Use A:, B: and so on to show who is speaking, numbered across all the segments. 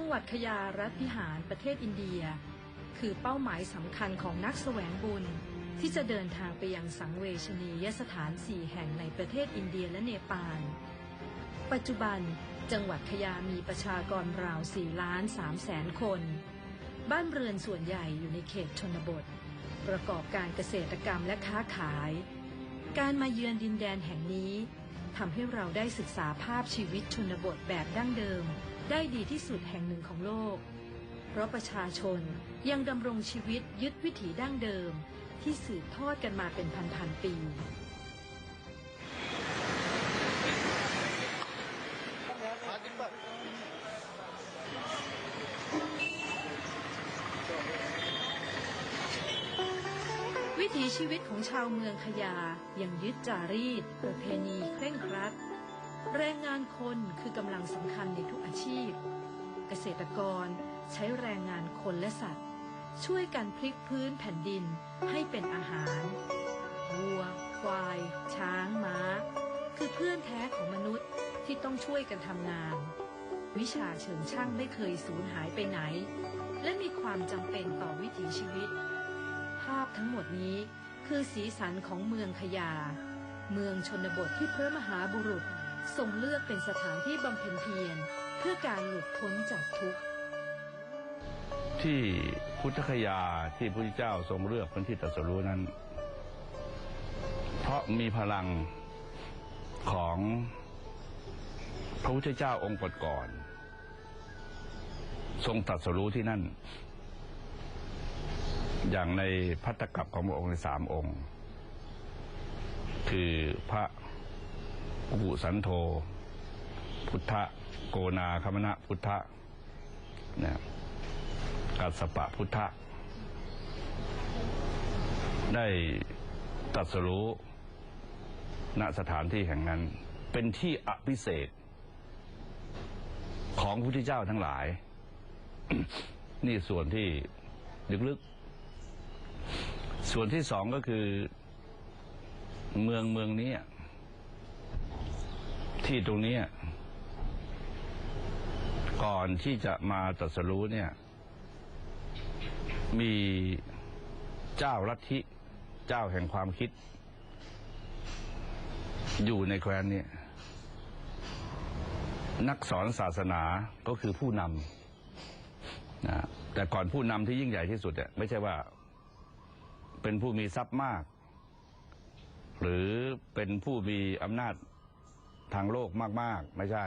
A: จังหวัดขยารัฐพิหารประเทศอินเดีย คือเป้าหมายสำคัญของนักแสวงบุญ ที่จะเดินทางไปยังสังเวชนียสถานสี่แห่งในประเทศอินเดียและเนปาล ปัจจุบันจังหวัดขยามีประชากรราว4ล้าน3แสนคน บ้านเรือนส่วนใหญ่อยู่ในเขตชนบท ประกอบการเกษตรกรรมและค้าขาย การมาเยือนดินแดนแห่งนี้ทำให้เราได้ศึกษาภาพชีวิตชนบทแบบดั้งเดิม ได้ดีที่สุดแห่งหนึ่งของโลก เพราะประชาชนยังดำรงชีวิตยึดวิถีดั้งเดิม ที่สืบทอดกันมาเป็นพันๆปี วิถีชีวิตของชาวเมืองขยายังยึดจารีตประเพณีเคร่งครัด แรงงานคนคือกำลังสำคัญในทุกอาชีพ เกษตรกรใช้แรงงานคนและสัตว์ ช่วยกันพลิกพื้นแผ่นดินให้เป็นอาหารวัว ควาย ช้าง ม้า คือเพื่อนแท้ของมนุษย์ที่ต้องช่วยกันทำงาน วิชาเชิงช่างไม่เคยสูญหายไปไหน และมีความจำเป็นต่อวิถีชีวิต ภาพทั้งหมดนี้คือสีสันของเมืองขยา เมืองชนบทที่พระมหาบุรุษ ทรงเลือกเป็นสถานที่บำเพ็ญเพียรเพื่อการหลุดพ้นจากทุกข์
B: ที่พุทธคยาที่พระเจ้าทรงเลือกเป็นที่ตรัสรู้นั้น เพราะมีพลังของพระพุทธเจ้าองค์ก่อนทรงตรัสรู้ที่นั่น อย่างในพัตตกับของพระองค์ในสามองค์ คือพระ อุปุสันโธพุทธโกนาคมณะพุทธนะกัสสปะพุทธได้ตรัสรู้ณสถานที่แห่งนั้น เป็นที่อภิเศษของพระพุทธเจ้าทั้งหลาย นี่ส่วนที่ลึกๆ ส่วนที่สองก็คือเมืองเมืองนี้ ที่ตรงนี้ก่อนที่จะมาตรัสรู้เนี่ย มีเจ้าลัทธิเจ้าแห่งความคิด อยู่ในแคว้นนี้นักสอนศาสนาก็คือผู้นำนะแต่ก่อนผู้นำที่ยิ่งใหญ่ที่สุดเนี่ยไม่ใช่ว่า เป็นผู้มีทรัพย์มาก หรือเป็นผู้มีอำนาจ ทางโลกมาก ๆ ไม่ใช่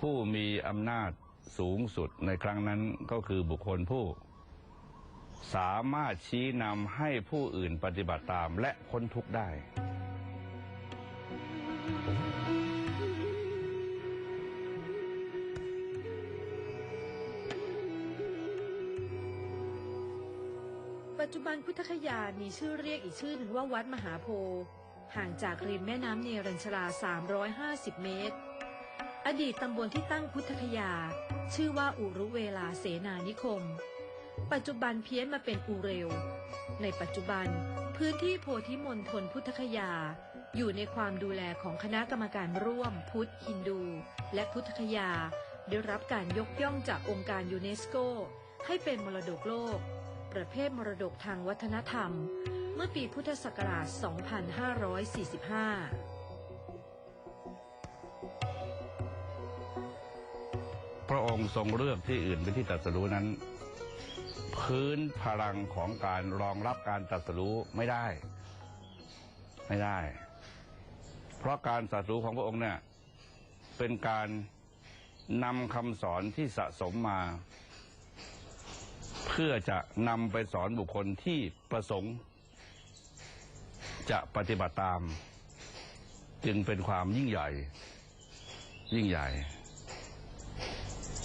B: ผู้มีอำนาจสูงสุดในครั้งนั้นก็คือบุคคลผู้ สามารถชี้นำให้ผู้อื่นปฏิบัติตามและพ้นทุกข์ได้
A: ปัจจุบันพุทธคยามีชื่อเรียกอีกชื่อหนึ่งว่าวัดมหาโพธิ์ ห่างจากริมแม่น้ำเนรัญชรา 350 เมตร อดีตตำบลที่ตั้งพุทธคยา ชื่อว่าอุรุเวลาเสนานิคม ปัจจุบันเพี้ยนมาเป็นอูเรว ในปัจจุบันพื้นที่โพธิมณฑลพุทธคยา อยู่ในความดูแลของคณะกรรมการร่วมพุทธ ฮินดู และพุทธคยา ได้รับการยกย่องจากองค์การยูเนสโก ให้เป็นมรดกโลก ประเภทมรดกทางวัฒนธรรม เมื่อปีพุทธศักราช 2545
B: พระองค์ทรงเลือกที่อื่นเป็นที่ตรัสรู้นั้น พื้นพลังของการรองรับการตรัสรู้ไม่ได้ ไม่ได้ เพราะการตรัสรู้ของพระองค์เนี่ยเป็นการนำคำสอนที่สะสมมา เพื่อจะนำไปสอนบุคคลที่ประสงค์ จะปฏิบัติตาม จึงเป็นความยิ่งใหญ่ ยิ่งใหญ่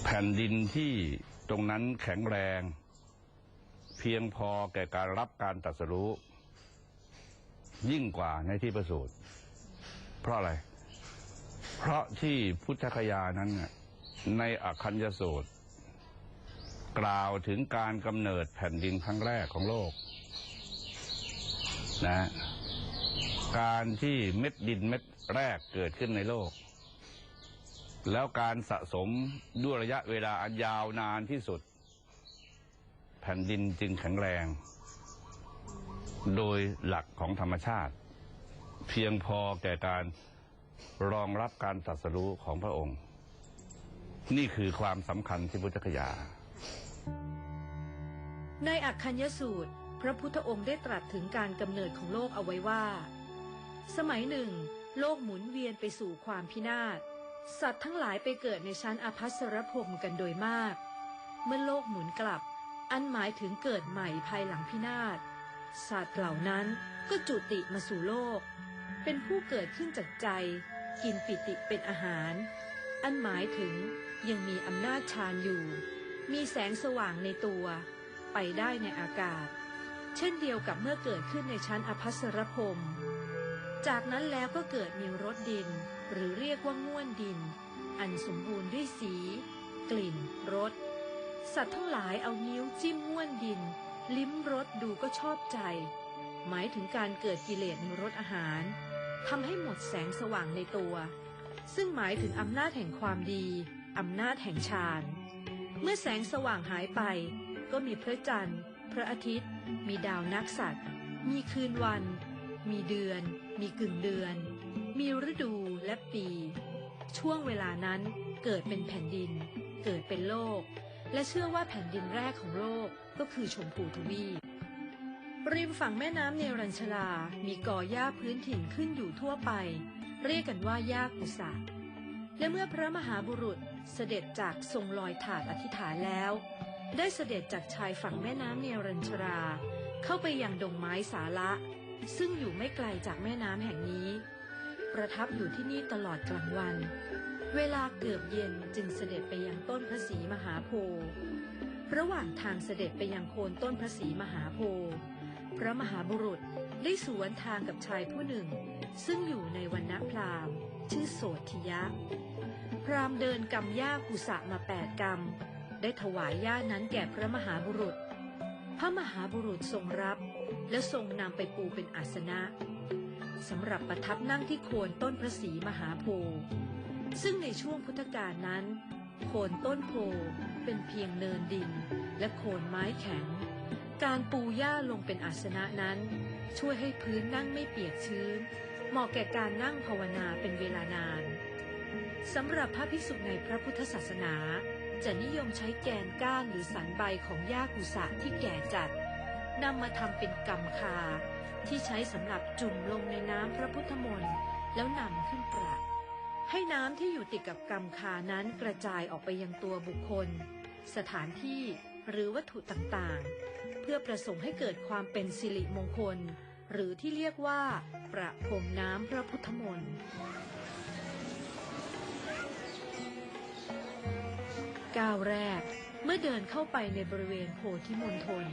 B: แผ่นดินที่ตรงนั้นแข็งแรง เพียงพอแก่การรับการตรัสรู้ ยิ่งกว่าในที่ประสูติเพราะอะไร เพราะที่พุทธคยานั้นในอคัญญสูตร กล่าวถึงการกำเนิดแผ่นดินครั้งแรกของโลก นะ การที่เม็ดดินเม็ดแรกเกิดขึ้นในโลก แล้วการสะสมด้วยระยะเวลาอันยาวนานที่สุด แผ่นดินจึงแข็งแรง โดยหลักของธรรมชาติ เพียงพอแก่การรองรับการตรัสรู้ของพระองค์ นี่คือความสำคัญที่พุทธคยา
A: ในอักคัญยสูตร พระพุทธองค์ได้ตรัสถึงการกำเนิดของโลกเอาไว้ว่า สมัยหนึ่ง โลกหมุนเวียนไปสู่ความพินาศ สัตว์ทั้งหลายไปเกิดในชั้นอภัสรพรมกันโดยมาก เมื่อโลกหมุนกลับ อันหมายถึงเกิดใหม่ภายหลังพินาศ สัตว์เหล่านั้นก็จุติมาสู่โลก เป็นผู้เกิดขึ้นจากใจ กินปิติเป็นอาหาร อันหมายถึงยังมีอำนาจฌานอยู่ มีแสงสว่างในตัว ไปได้ในอากาศ เช่นเดียวกับเมื่อเกิดขึ้นในชั้นอภัสรพรม จากนั้นแล้วก็เกิดมีรสดิน หรือเรียกว่าง่วนดิน อันสมบูรณ์ด้วยสี กลิ่นรสสัตว์ทั้งหลายเอานิ้วจิ้มง่วนดิน ลิ้มรสดูก็ชอบใจ หมายถึงการเกิดกิเลสในรสอาหารทำให้หมดแสงสว่างในตัว ซึ่งหมายถึงอำนาจแห่งความดีอำนาจแห่งฌานเมื่อแสงสว่างหายไป ก็มีพระจันทร์ พระอาทิตย์ มีดาวนักสัตว์ มีคืนวัน มีเดือน มีกึ่งเดือน มีฤดูและปี ช่วงเวลานั้นเกิดเป็นแผ่นดิน เกิดเป็นโลก และเชื่อว่าแผ่นดินแรกของโลกก็คือชมพูทวีปริมฝั่งแม่น้ำเนรัญชลา มีก่อหญ้าพื้นถิ่นขึ้นอยู่ทั่วไป เรียกกันว่าหญ้ากุสะและเมื่อพระมหาบุรุษเสด็จจากทรงลอยถาดอธิษฐานแล้ว ได้เสด็จจากชายฝั่งแม่น้ำเนรัญชรา เข้าไปยังดงไม้สาละ ซึ่งอยู่ไม่ไกลจากแม่น้ำแห่งนี้ ประทับอยู่ที่นี่ตลอดกลางวัน เวลาเกือบเย็นจึงเสด็จไปยังต้นพระศรีมหาโพธิ์ระหว่างทางเสด็จไปยังโคนต้นพระศรีมหาโพธิ์พระมหาบุรุษได้สวนทางกับชายผู้หนึ่ง ซึ่งอยู่ในวันณพราหมณ์ ชื่อโสธิยะ พราหมณ์เดินกำหญ้ากุสะมาแปดกำได้ถวายหญ้านั้นแก่พระมหาบุรุษ พระมหาบุรุษทรงรับ และทรงนำไปปูเป็นอาสนะสำหรับประทับนั่งที่โคนต้นพระศรีมหาโพธิ์ซึ่งในช่วงพุทธกาลนั้น โคนต้นโพธิ์เป็นเพียงเนินดิน และโคนไม้แข็ง การปูหญ้าลงเป็นอาสนะนั้น ช่วยให้พื้นนั่งไม่เปียกชื้น เหมาะแก่การนั่งภาวนาเป็นเวลานานสำหรับพระภิกษุในพระพุทธศาสนา จะนิยมใช้แกนก้านหรือสันใบของหญ้ากุสะที่แก่จัด นำมาทำเป็นกำคา ที่ใช้สำหรับจุ่มลงในน้ำพระพุทธมนต์แล้วนำขึ้นปราให้น้ำที่อยู่ติดกับกำคานั้นกระจายออกไปยังตัวบุคคล สถานที่หรือวัตถุต่างๆ เพื่อประสงค์ให้เกิดความเป็นสิริมงคล หรือที่เรียกว่า ประพรมน้ำพระพุทธมนต์ก้าวแรกเมื่อเดินเข้าไปในบริเวณโพธิมณฑล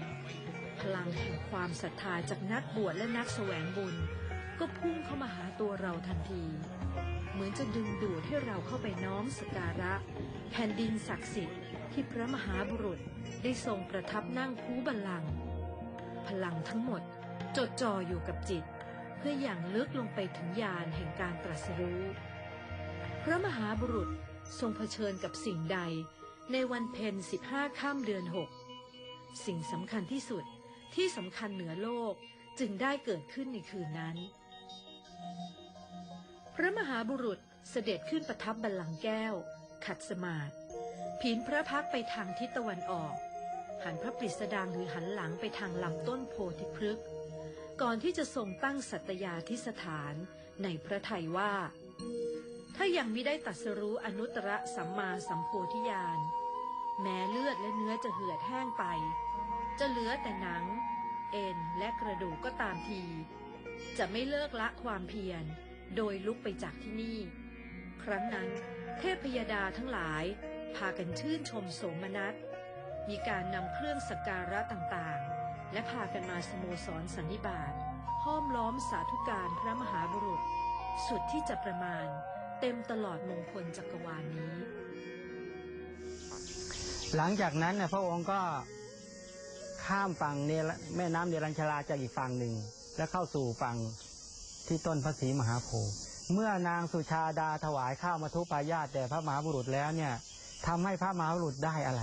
A: พลังแห่งความศรัทธาจากนักบวชและนักแสวงบุญ ก็พุ่งเข้ามาหาตัวเราทันที เหมือนจะดึงดูดให้เราเข้าไปน้อมสการะ แผ่นดินศักดิ์สิทธิ์ที่พระมหาบุรุษได้ทรงประทับนั่งคูบัลลังก์พลังทั้งหมดจดจ่ออยู่กับจิต เพื่ออย่างลึกลงไปถึงญาณแห่งการตรัสรู้ พระมหาบุรุษทรงเผชิญกับสิ่งใดในวันเพ็ญสิบห้าค่ำเดือนหกสิ่งสำคัญที่สุด ที่สำคัญเหนือโลกจึงได้เกิดขึ้นในคืนนั้น พระมหาบุรุษเสด็จขึ้นประทับบัลลังก์แก้ว ขัดสมาธิผินพระพักไปทางทิศตะวันออก หันพระปริสดางหรือหันหลังไปทางลำต้นโพธิพฤกษ์ก่อนที่จะทรงตั้งสัตยาธิสถานในพระทัยว่า ถ้ายังไมิได้ตัดสรู้อนุตตรสัมมาสัมโพธิญาณ แม้เลือดและเนื้อจะเหือดแห้งไป จะเหลือแต่หนัง เอ็นและกระดูกก็ตามที จะไม่เลิกละความเพียร โดยลุกไปจากที่นี่ ครั้งนั้นเทพพยดาทั้งหลาย พากันชื่นชมโสมนัสมีการนำเครื่องสักการะต่างๆ และพากันมาสโมสรสันนิบาตห้อมล้อมสาธุการพระมหาบุรุษ สุดที่จะประมาณ เต็มตลอดมงคลจักรวาลนี้
C: หลังจากนั้นเนี่ยพระองค์ก็ ข้ามฝั่งเนรแม่น้ำเนรัญชราจากอีกฝั่งหนึ่งและเข้าสู่ฝั่งที่ต้นพระศรีมหาโพธิ์เมื่อนางสุชาดาถวายข้าวมาทุปายาตแด่พระมหาบุรุษแล้วเนี่ยทำให้พระมหาบุรุษได้อะไร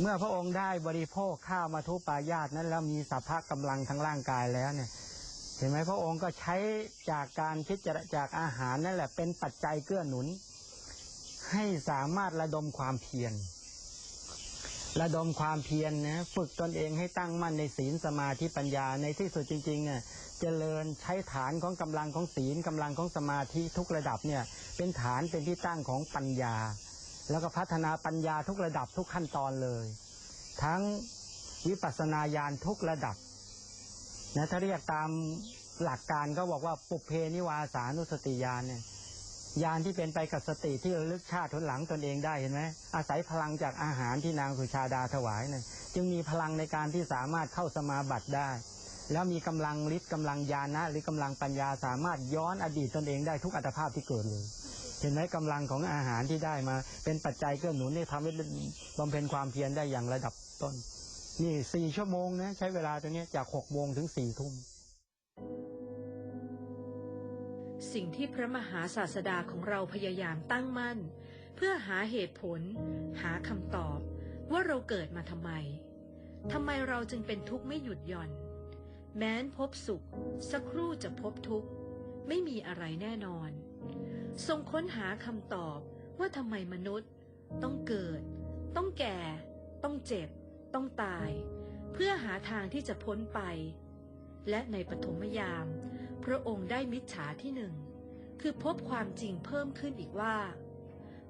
C: เมื่อพระองค์ได้บริโภคข้าวมาทุปายาตนั้นแล้วมีสัพพะกำลังทั้งร่างกายแล้วเนี่ย เห็นไหมพระองค์ก็ใช้จากการพิจารจากอาหารนั่นแหละเป็นปัจจัยเกื้อหนุน ให้สามารถระดมความเพียร ระดมความเพียรนะฝึกตนเองให้ตั้งมั่นในศีลสมาธิปัญญาในที่สุดจริงๆเนี่ยเจริญใช้ฐานของกำลังของศีลกำลังของสมาธิทุกระดับเนี่ยเป็นฐานเป็นที่ตั้งของปัญญา แล้วก็พัฒนาปัญญาทุกระดับทุกขั้นตอนเลย ทั้งวิปัสสนาญาณทุกระดับนะถ้าเรียกตามหลักการก็บอกว่าปุเพนิวาสานุสติญาณเนี่ย ยานที่เป็นไปกับสติที่ระลึกชาติทนหลังตนเองได้เห็นไหมอาศัยพลังจากอาหารที่นางสุชาดาถวายเนี่ยจึงมีพลังในการที่สามารถเข้าสมาบัติได้ แล้วมีกำลังฤทธิ์กำลังญาณะหรือกำลังปัญญาสามารถย้อนอดีตตนเองได้ทุกอัตภาพที่เกิดเลยเห็นไหมกำลังของอาหารที่ได้มา เป็นปัจจัยเกื้อหนุนที่ทำให้บำเพ็ญความเพียรได้อย่างระดับต้น นี่สี่ชั่วโมงนะใช้เวลาตรงนี้จากหกโมงถึงสี่ทุ่ม
A: สิ่งที่พระมหาศาสดาของเราพยายามตั้งมั่น เพื่อหาเหตุผล หาคำตอบ ว่าเราเกิดมาทำไมทำไมเราจึงเป็นทุกข์ไม่หยุดหย่อน แม้นพบสุข สักครู่จะพบทุกข์ ไม่มีอะไรแน่นอน ทรงค้นหาคำตอบว่าทำไมมนุษย์ ต้องเกิด ต้องแก่ ต้องเจ็บ ต้องตาย เพื่อหาทางที่จะพ้นไป และในปฐมยาม พระองค์ได้มิจฉาที่หนึ่ง คือพบความจริงเพิ่มขึ้นอีกว่า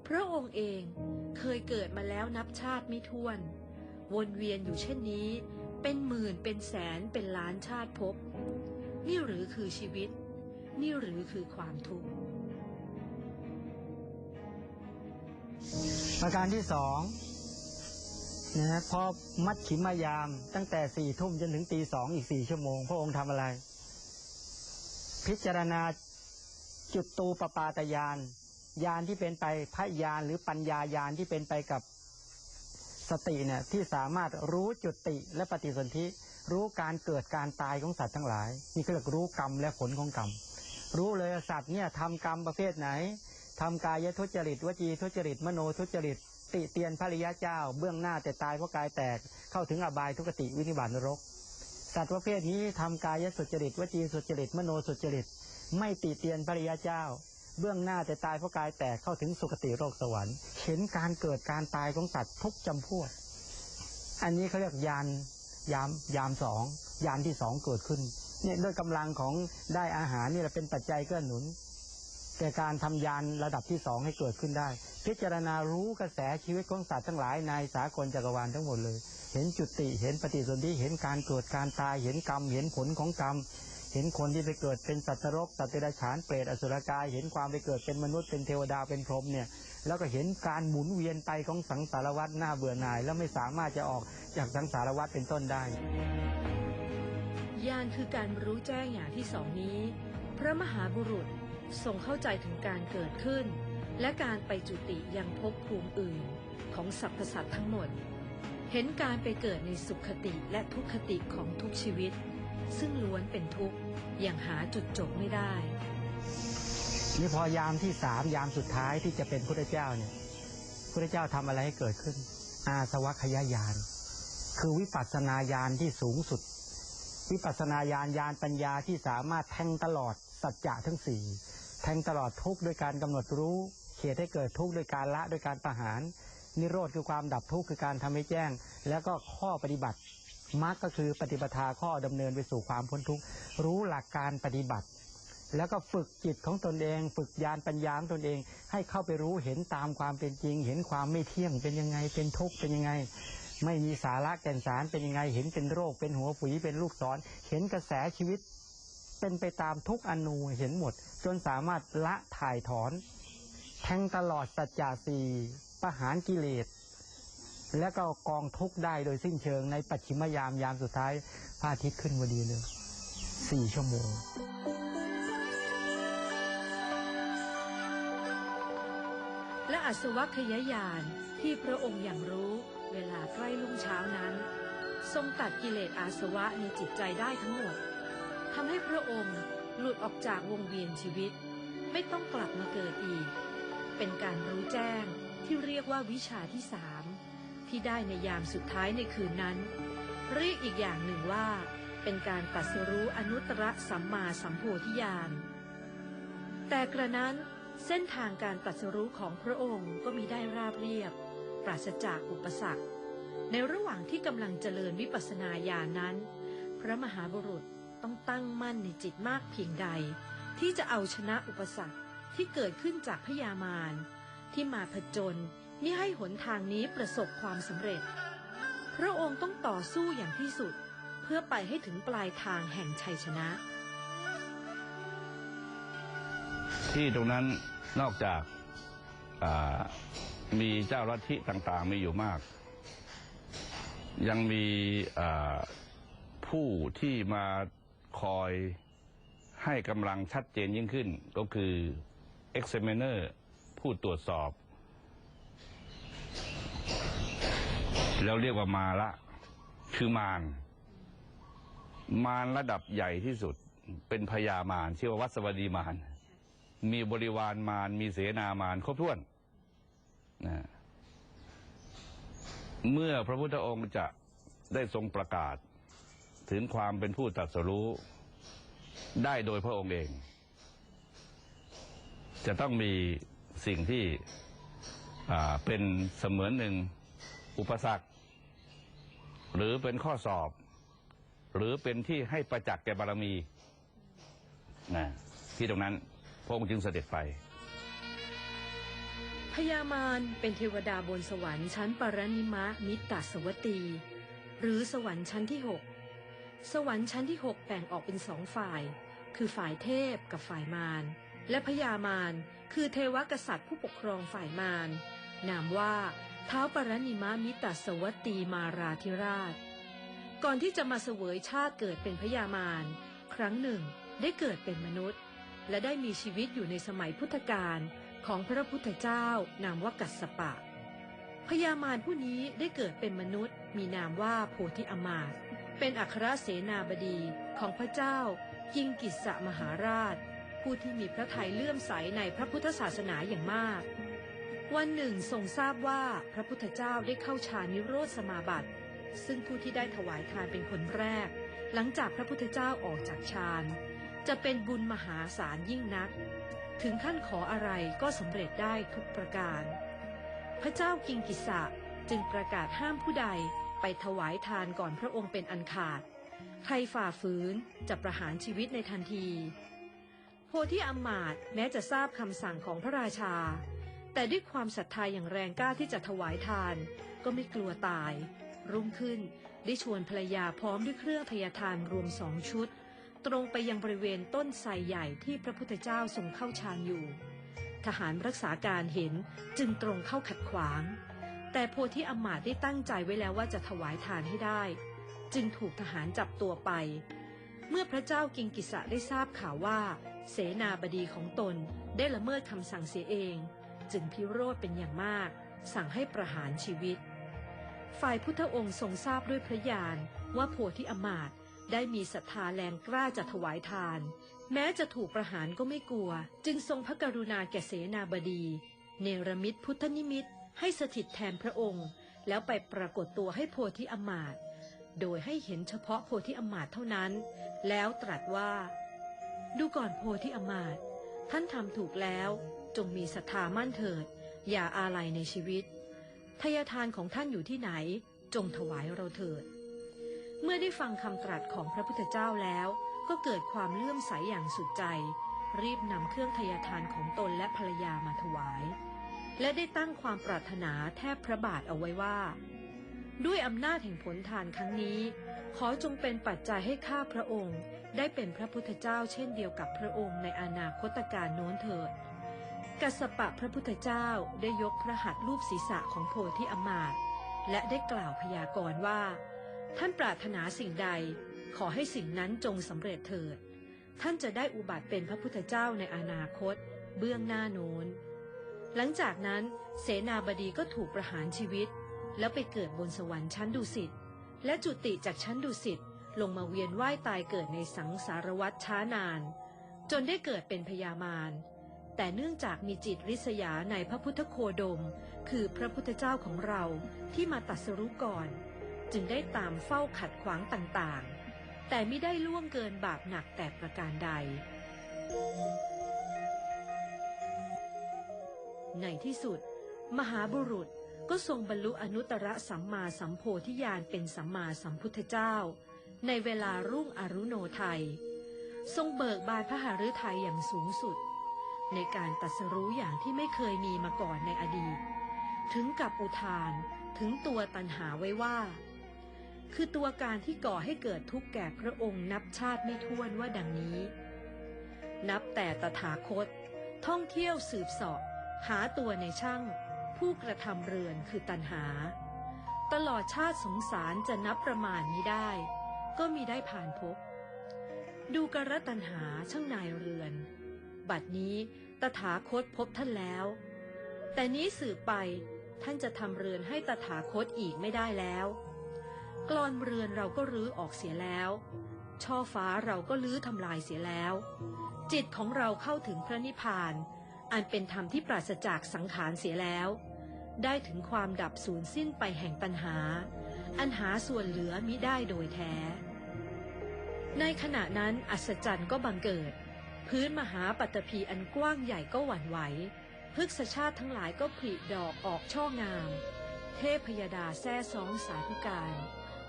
A: พระองค์เองเคยเกิดมาแล้วนับชาติไม่ถ้วน วนเวียนอยู่เช่นนี้ เป็นหมื่นเป็นแสนเป็นล้านชาติภพนี่หรือคือชีวิต นี่หรือคือความทุกข์
C: ประการที่สองนะฮะพอมัดขิมมายามตั้งแต่สี่ทุ่มจนถึงตีสองอีกสี่ชั่วโมง พระองค์ทำอะไร พิจารณาจุดตูปปาตยานยานที่เป็นไปพระยานหรือปัญญายานที่เป็นไปกับสติเนี่ยที่สามารถรู้จุติและปฏิสนธิรู้การเกิดการตายของสัตว์ทั้งหลายนี่ก็เรียกรู้กรรมและผลของกรรม รู้เลยสัตว์เนี่ยทำกรรมประเภทไหนทำกายทุจริตวจีทุจริตมโนทุจริต ติเตียนพระริยะเจ้า เบื้องหน้าแต่ตายเพราะกายแตกเข้าถึงอบายทุกติวินิบาตนรก สัตว์ประเภทนี้ทำกายสุจริตวจีสุจริตมโนสุจริต ไม่ติเตียนพริยาเจ้า เบื้องหน้าแต่ตายเพราะกายแตกเข้าถึงสุคติโลกสวรรค์ เห็นการเกิดการตายของสัตว์ทุกจำพวก อันนี้เขาเรียกยานยามยามสองยานที่สองเกิดขึ้นเนี่ยด้วยกำลังของได้อาหารนี่แหละเป็นปัจจัยเกื้อหนุน แก่การทำยานระดับที่สองให้เกิดขึ้นได้ พิจารณารู้กระแสชีวิตของสัตว์ทั้งหลายในสากลจักรวาลทั้งหมดเลย เห็นจุติเห็นปฏิสนธิเห็นการเกิดการตายเห็นกรรม เห็นผลของกรรม เห็นคนที่ไปเกิดเป็นสัตว์นรกสัตว์เดรัจฉานเปรตอสุรกาย เห็นความไปเกิดเป็นมนุษย์เป็นเทวดาเป็นพรหมเนี่ยแล้วก็เห็นการหมุนเวียนไปของสังสารวัฏหน้าเบื่อหน่าย แล้วไม่สามารถจะออกจากสังสารวัฏเป็นต้นได้
A: ญาณคือการรู้แจ้งอย่างที่สองนี้ พระมหาบุรุษ ทรงเข้าใจถึงการเกิดขึ้น และการไปจุติยังภพภูมิอื่น ของสรรพสัตว์ทั้งหมด เห็นการไปเกิดในสุขคติและทุกขติของทุกชีวิต ซึ่งล้วนเป็นทุกข์อย่างหาจุดจบไม่ได้
C: นี่พอยามที่สามยามสุดท้ายที่จะเป็นพุทธเจ้าเนี่ยพุทธเจ้าทำอะไรให้เกิดขึ้น อาสวัคยายาน คือวิปัสสนาญาณที่สูงสุด วิปัสสนาญาณญาณปัญญาที่สามารถแทงตลอดสัจจะทั้งสี่ แทงตลอดทุกข์ด้วยการกำหนดรู้เหตุให้เกิดทุกข์ด้วยการละด้วยการประหาร นิโรธคือความดับทุกข์คือการทำให้แจ้ง แล้วก็ข้อปฏิบัติมรรคก็คือปฏิปทาข้อดำเนินไปสู่ความพ้นทุกข์รู้หลักการปฏิบัติ แล้วก็ฝึกจิตของตนเอง ฝึกญาณปัญญาของตนเอง ให้เข้าไปรู้เห็นตามความเป็นจริง เห็นความไม่เที่ยงเป็นยังไงเป็นทุกข์เป็นยังไง ไม่มีสาระแก่นสารเป็นยังไง เห็นเป็นโรคเป็นหัวฝีเป็นลูกศร เห็นกระแสชีวิต เป็นไปตามทุกอนูเห็นหมด จนสามารถละถ่ายถอน แทงตลอดสัจจะสีประหารกิเลส และก็กองทุกได้โดยสิ้นเชิงในปัจฉิมยามยามสุดท้ายพระอาทิตย์ขึ้นพอดีเลยสี่ชั่วโมง
A: และอัศวคยายานที่พระองค์อย่างรู้เวลาใกล้ลุ่งเช้านั้น ทรงตัดกิเลสอาสวะในจิตใจได้ทั้งหมด ทำให้พระองค์หลุดออกจากวงเวียนชีวิต ไม่ต้องกลับมาเกิดอีก เป็นการรู้แจ้งที่เรียกว่าวิชาที่สามที่ได้ในยามสุดท้ายในคืนนั้น เรียกอีกอย่างหนึ่งว่า เป็นการตรัสรู้อนุตตรสัมมาสัมโพธิญาณ แต่กระนั้นเส้นทางการตรัสรู้ของพระองค์ก็มีได้ราบเรียบ ปราศจากอุปสรรค ในระหว่างที่กำลังเจริญวิปัสสนาญาณนั้น พระมหาบุรุษ ต้องตั้งมั่นในจิตมากเพียงใด ที่จะเอาชนะอุปสรรคที่เกิดขึ้นจากพยามารที่มาผจญมิให้หนทางนี้ประสบความสำเร็จ พระองค์ต้องต่อสู้อย่างที่สุด เพื่อไปให้ถึงปลายทางแห่งชัยชนะ
B: ที่ตรงนั้นนอกจากมีเจ้าลัทธิต่างๆ มีอยู่มาก ยังมีผู้ที่มา คอยให้กำลังชัดเจนยิ่งขึ้น ก็คือ examiner ผู้ตรวจสอบ แล้วเรียกว่ามาละ คือมารมารระดับใหญ่ที่สุดเป็นพญามารชื่อว่าวัสวดีมารมีบริวารมารมีเสนามารครบถ้วนนะเมื่อพระพุทธองค์จะได้ทรงประกาศ ถึงความเป็นผู้ตรัสรู้ได้โดยพระองค์เอง จะต้องมีสิ่งที่เป็นเสมือนหนึ่งอุปสรรค หรือเป็นข้อสอบ หรือเป็นที่ให้ประจักษ์แก่บารมีนะที่ตรงนั้นพระองค์จึงเสด็จไป
A: พญามารเป็นเทวดาบนสวรรค์ชั้นปรนิมะมิตตสวัตี หรือสวรรค์ชั้นที่หก สวรรค์ชั้นที่หกแบ่งออกเป็นสองฝ่าย คือฝ่ายเทพกับฝ่ายมาร และพญามารคือเทวกษัตริย์ผู้ปกครองฝ่ายมาร นามว่าเท้าปรนิมะมิตตสวัตีมาราธิราช ก่อนที่จะมาเสวยชาติเกิดเป็นพญามารครั้งหนึ่งได้เกิดเป็นมนุษย์ และได้มีชีวิตอยู่ในสมัยพุทธกาลของพระพุทธเจ้านามว่ากัสสปะพญามารผู้นี้ได้เกิดเป็นมนุษย์ มีนามว่าโพธิอมาตย์ เป็นอัครเสนาบดีของพระเจ้ากิงกิสะมหาราช ผู้ที่มีพระทัยเลื่อมใสในพระพุทธศาสนาอย่างมาก วันหนึ่งทรงทราบว่าพระพุทธเจ้าได้เข้าฌานนิโรธสมาบัติ ซึ่งผู้ที่ได้ถวายทานเป็นคนแรก หลังจากพระพุทธเจ้าออกจากฌานจะเป็นบุญมหาศาลยิ่งนัก ถึงขั้นขออะไรก็สำเร็จได้ทุกประการ พระเจ้ากิงกิสะจึงประกาศห้ามผู้ใด ไปถวายทานก่อนพระองค์เป็นอันขาด ใครฝ่าฝืนจะประหารชีวิตในทันที โพธิอมมาตแม้จะทราบคำสั่งของพระราชา แต่ด้วยความศรัทธาอย่างแรงกล้าที่จะถวายทาน ก็ไม่กลัวตาย รุ่งขึ้นได้ชวนภรรยาพร้อมด้วยเครื่องทยาทานรวมสองชุด ตรงไปยังบริเวณต้นไทรใหญ่ที่พระพุทธเจ้าทรงเข้าฌานอยู่ ทหารรักษาการเห็นจึงตรงเข้าขัดขวาง แต่โพธิอมาตได้ตั้งใจไว้แล้วว่าจะถวายทานให้ได้ จึงถูกทหารจับตัวไป เมื่อพระเจ้ากิงกิสะได้ทราบข่าวว่า เสนาบดีของตนได้ละเมิดคำสั่งเสียเอง จึงพิโรธเป็นอย่างมาก สั่งให้ประหารชีวิต ฝ่ายพุทธองค์ทรงทราบด้วยพระญาณว่าโพธิอมาตได้มีศรัทธาแรงกล้าจะถวายทาน แม้จะถูกประหารก็ไม่กลัว จึงทรงพระกรุณาแก่เสนาบดี เนรมิตพุทธนิมิต ให้สถิตแทนพระองค์ แล้วไปปรากฏตัวให้โพธิอมาต โดยให้เห็นเฉพาะโพธิอมาตเท่านั้น แล้วตรัสว่า ดูก่อนโพธิอมาต ท่านทำถูกแล้ว จงมีศรัทธามั่นเถิด อย่าอาลัยในชีวิตทายทานของท่านอยู่ที่ไหน จงถวายเราเถิด เมื่อได้ฟังคำตรัสของพระพุทธเจ้าแล้ว ก็เกิดความเลื่อมใสอย่างสุดใจ รีบนำเครื่องทายทานของตนและภรรยามาถวาย และได้ตั้งความปรารถนาแทบพระบาทเอาไว้ว่า ด้วยอำนาจแห่งผลทานครั้งนี้ ขอจงเป็นปัจจัยให้ข้าพระองค์ ได้เป็นพระพุทธเจ้าเช่นเดียวกับพระองค์ในอนาคตการโน้นเถิดกัสปะพระพุทธเจ้าได้ยกพระหัตถ์รูปศีรษะของโพธิอมาตย์และได้กล่าวพยากรณ์ว่า ท่านปรารถนาสิ่งใด ขอให้สิ่งนั้นจงสำเร็จเถิด ท่านจะได้อุบัติเป็นพระพุทธเจ้าในอนาคต เบื้องหน้าโน้น หลังจากนั้นเสนาบดีก็ถูกประหารชีวิต แล้วไปเกิดบนสวรรค์ชั้นดุสิตและจุติจากชั้นดุสิตลงมาเวียนว่ายตายเกิดในสังสารวัฏช้านาน จนได้เกิดเป็นพญามารแต่เนื่องจากมีจิตริษยาในพระพุทธโคดม คือพระพุทธเจ้าของเราที่มาตัดสรู้ก่อน จึงได้ตามเฝ้าขัดขวางต่างๆ แต่ไม่ได้ล่วงเกินบาปหนักแต่ประการใด ในที่สุด มหาบุรุษก็ทรงบรรลุอนุตตรสัมมาสัมโพธิญาณเป็นสัมมาสัมพุทธเจ้า ในเวลารุ่งอรุโนไทย ทรงเบิกบานพระหฤทัยอย่างสูงสุด ในการตรัสรู้อย่างที่ไม่เคยมีมาก่อนในอดีต ถึงกับอุทานถึงตัวตันหาไว้ว่า คือตัวการที่ก่อให้เกิดทุกข์แก่พระองค์นับชาติไม่ท้วนว่าดังนี้ นับแต่ตถาคต ท่องเที่ยวสืบสอบ หาตัวในช่าง ผู้กระทำเรือนคือตันหา ตลอดชาติสงสารจะนับประมาณนี้ได้ ก็มีได้ผ่านพบ ดูกระตันหาช่างนายเรือน บัดนี้ตถาคตพบท่านแล้ว แต่นี้สืบไปท่านจะทำเรือนให้ตถาคตอีกไม่ได้แล้วกลอนเรือนเราก็รื้อออกเสียแล้ว ช่อฟ้าเราก็ลื้อทำลายเสียแล้ว จิตของเราเข้าถึงพระนิพพาน อันเป็นธรรมที่ปราศจากสังขารเสียแล้ว ได้ถึงความดับสูญสิ้นไปแห่งตัณหา อันหาส่วนเหลือมิได้โดยแท้ ในขณะนั้นอัศจรรย์ก็บังเกิด พื้นมหาปัตภีอันกว้างใหญ่ก็หวั่นไหวพฤกษชาติทั้งหลายก็ผลิดอกออกช่องาม เทพยดาแซ่ซองสาธุการ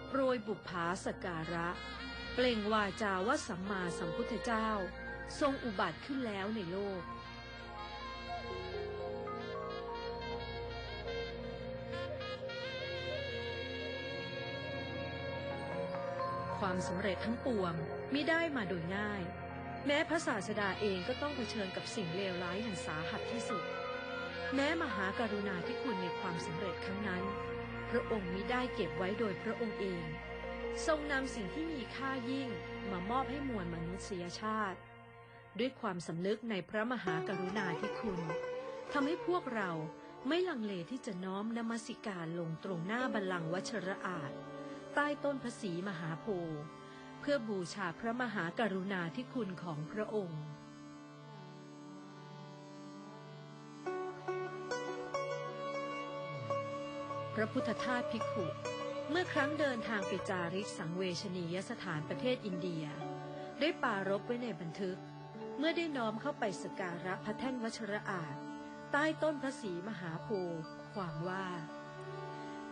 A: โปรยบุปผาสการะ เปล่งวาจาว่าสัมมาสัมพุทธเจ้า ทรงอุบัติขึ้นแล้วในโลก ความสำเร็จทั้งปวงมิได้มาโดยง่าย แม้พระศาสดาเองก็ต้องเผชิญกับสิ่งเลวร้ายอย่างสาหัสที่สุด แม้มหาการุณาธิคุณในความสำเร็จครั้งนั้น พระองค์มิได้เก็บไว้โดยพระองค์เอง ทรงนำสิ่งที่มีค่ายิ่งมามอบให้มวลมนุษยชาติ ด้วยความสำนึกในพระมหากรุณาธิคุณทำให้พวกเราไม่ลังเลที่จะน้อมนมัสการลงตรงหน้าบัลลังก์วัชระอาจ ใต้ต้นพระศรีมหาโพธิ์เพื่อบูชาพระมหากรุณาธิคุณของพระองค์พระพุทธทาสภิกขุเมื่อครั้งเดินทางไปจาริกสังเวชนียสถานประเทศอินเดีย ได้ปารบไว้ในบันทึก เมื่อได้น้อมเข้าไปสกการะพระแท่นวชระอาจ ใต้ต้นพระศรีมหาโพธิ์ความว่า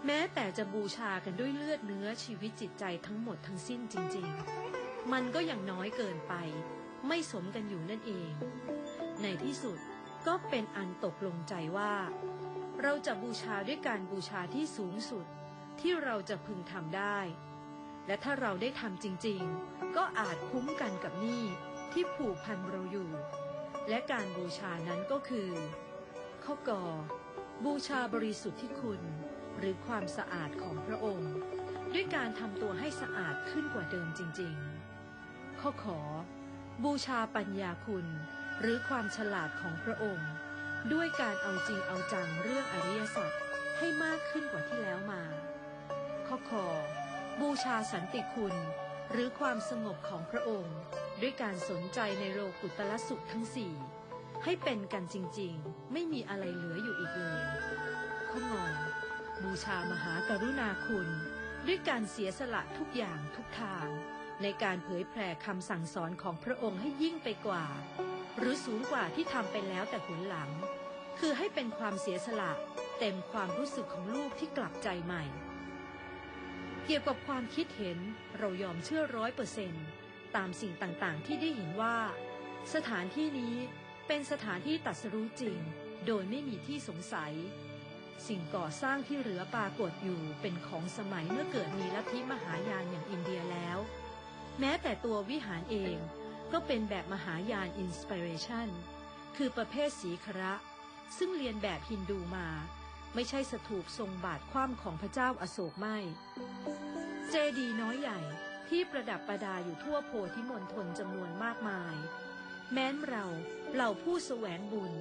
A: แม้แต่จะบูชากันด้วยเลือดเนื้อชีวิตจิตใจทั้งหมดทั้งสิ้นจริงๆ มันก็ยังน้อยเกินไป ไม่สมกันอยู่นั่นเอง ในที่สุดก็เป็นอันตกลงใจว่า เราจะบูชาด้วยการบูชาที่สูงสุดที่เราจะพึงทำได้ และถ้าเราได้ทำจริงๆ ก็อาจคุ้มกันกับหนี้ที่ผูกพันเราอยู่ และการบูชานั้นก็คือ ข้อกอบูชาบริสุทธิ์ที่คุณ หรือความสะอาดของพระองค์ ด้วยการทำตัวให้สะอาดขึ้นกว่าเดิมจริงๆ ข้อขอ บูชาปัญญาคุณ หรือความฉลาดของพระองค์ ด้วยการเอาจริงเอาจังเรื่องอริยสัจให้มากขึ้นกว่าที่แล้วมา ข้อคอบูชาสันติคุณหรือความสงบของพระองค์ ด้วยการสนใจในโลกุตละสุขทั้งสี่ให้เป็นกันจริงๆ ไม่มีอะไรเหลืออยู่อีกเลยข้องอ บูชามหากรุณาคุณ ด้วยการเสียสละทุกอย่างทุกทาง ในการเผยแผ่คำสั่งสอนของพระองค์ให้ยิ่งไปกว่า หรือสูงกว่าที่ทำไปแล้วแต่หนหลัง คือให้เป็นความเสียสละเต็มความรู้สึกของลูกที่กลับใจใหม่ เกี่ยวกับความคิดเห็นเรายอมเชื่อร้อยเปอร์เซนต์ตามสิ่งต่างๆ ที่ได้เห็นว่า สถานที่นี้เป็นสถานที่ตัดสรู้จริง โดยไม่มีที่สงสัย สิ่งก่อสร้างที่เหลือปรากฏอยู่เป็นของสมัยเมื่อเกิดมีลัทธิมหายานอย่างอินเดียแล้ว แม้แต่ตัววิหารเองก็เป็นแบบมหายานอินสปิเรชันคือประเภทสีคระ ซึ่งเรียนแบบฮินดูมา ไม่ใช่สถูปทรงบาทคว่ำของพระเจ้าอโศกไม่ เจดีน้อยใหญ่ที่ประดับประดาอยู่ทั่วโพธิมณฑลจำนวนมากมาย แม้นเราเหล่าผู้แสวงบุญ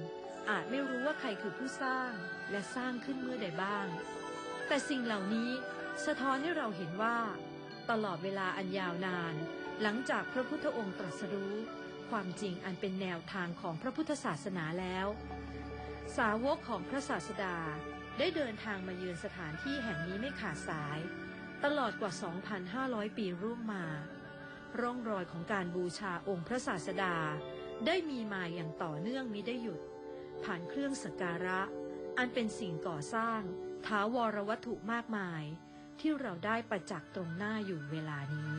A: อาจไม่รู้ว่าใครคือผู้สร้างและสร้างขึ้นเมื่อใดบ้าง แต่สิ่งเหล่านี้สะท้อนให้เราเห็นว่า ตลอดเวลาอันยาวนาน หลังจากพระพุทธองค์ตรัสรู้ ความจริงอันเป็นแนวทางของพระพุทธศาสนาแล้ว สาวกของพระศาสดาได้เดินทางมาเยือนสถานที่แห่งนี้ไม่ขาดสาย ตลอดกว่า 2,500 ปีร่วงมา ร่องรอยของการบูชาองค์พระศาสดา ได้มีมาอย่างต่อเนื่องมิได้หยุด ผ่านเครื่องสักการะ อันเป็นสิ่งก่อสร้างท้าวรวัตถุมากมาย ที่เราได้ประจักษ์ตรงหน้าอยู่เวลานี้